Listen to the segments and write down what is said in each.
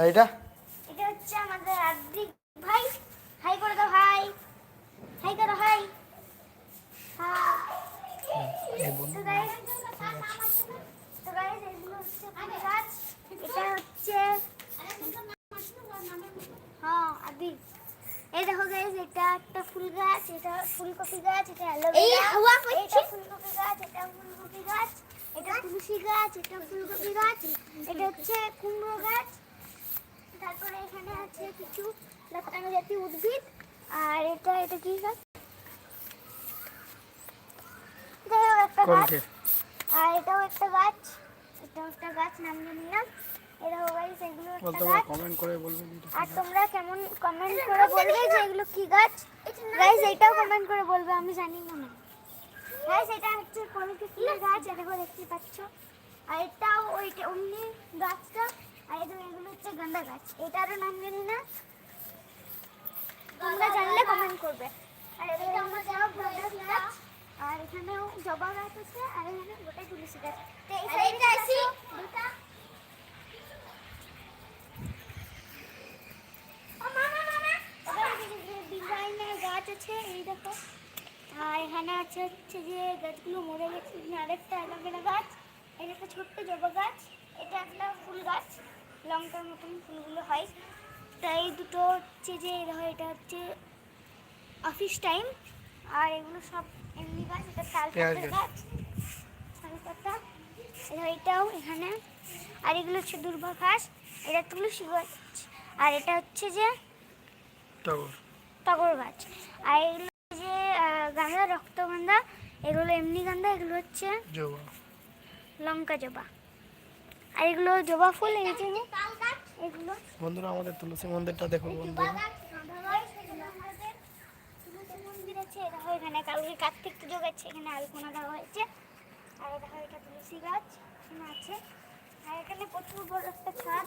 আর এটা? এটা হচ্ছে আমাদের আদ্রিক ভাই। হাই করে দাও হাই। হাই করো হাই। এটা হচ্ছে হ্যাঁ আদি এই দেখো গাইস এটা একটা ফুল গাছ এটা ফুলকপি গাছ এটা অ্যালোভেরা হাওয়া এটা ফুলকপি গাছ এটা ফুলকপি গাছ এটা তুলসী গাছ এটা ফুলকপি গাছ এটা হচ্ছে কুমড়ো গাছ। তারপরে এখানে আছে কিছু লতানো জাতীয় উদ্ভিদ। আর এটা এটা কি গাছ? যাই হোক একটা গাছ। আর এটাও একটা গাছ। এটাও একটা গাছ নাম জানি না। এটাও গাছ এগুলো একটা গাছ। কমেন্ট করে বলবেন আর তোমরা কেমন কমেন্ট করে বলবে যে এগুলো কি গাছ? গাইস এটাও কমেন্ট করে বলবে আমি জানি না। গাইস এটা হচ্ছে কলকে ফুলের গাছ এটা দেখতে পাচ্ছ। আর এটাও ওইটা অমনি গাছটা আর এগুলো হচ্ছে গাঁদা গাছ এটারও নাম জানি না। তোমরা জানলে কমেন্ট করবে। আর এটা আমরা যাও গাঁদা গাছ। আর এখানেও জবা গাছ আছে আর এখানে তুলসী গাছ। তো এই সাইডে এটা দুটা। গাছ আছে এই দেখো। আর এখানে আছে হচ্ছে যে গাছগুলো মরে গেছে। আরেকটা অ্যালোভেরা গাছ। এটা একটা ছোট্ট জবা গাছ এটা একটা ফুল গাছ লঙ্কার মতন ফুলগুলো হয়। তা এই দুটো হচ্ছে যে এই দেখো এটা হচ্ছে অফিস টাইম আর এগুলো সব এমনি গাছ এটা তাল পাতার গাছ। তাল পাতা। এটাও এখানে। আর এগুলো হচ্ছে দুর্বা ঘাস এটা তুলসী গাছ। আর এটা হচ্ছে যে টগর। টগর গাছ। আর এগুলো যে গাঁদা রক্তগন্ধা এগুলো এমনি গাঁদা এগুলো হচ্ছে লঙ্কা জবা। আর এগুলো জবা ফুল এই যে এগুলো। বন্ধুরা আমাদের তুলসী মন্দিরটা দেখো বন্ধুরা। মন্দির আছে এটা হয় এখানে কালকে কার্তিক পুজো গেছে এখানে আলপনা দেওয়া হয়েছে। আর এটা হয় এটা তুলসী গাছ এখানে আছে। আর এখানে প্রচুর বড় একটা ছাদ।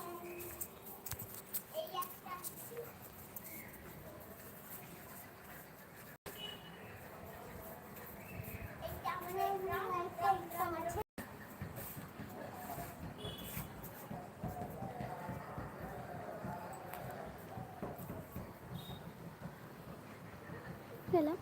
आपल्याला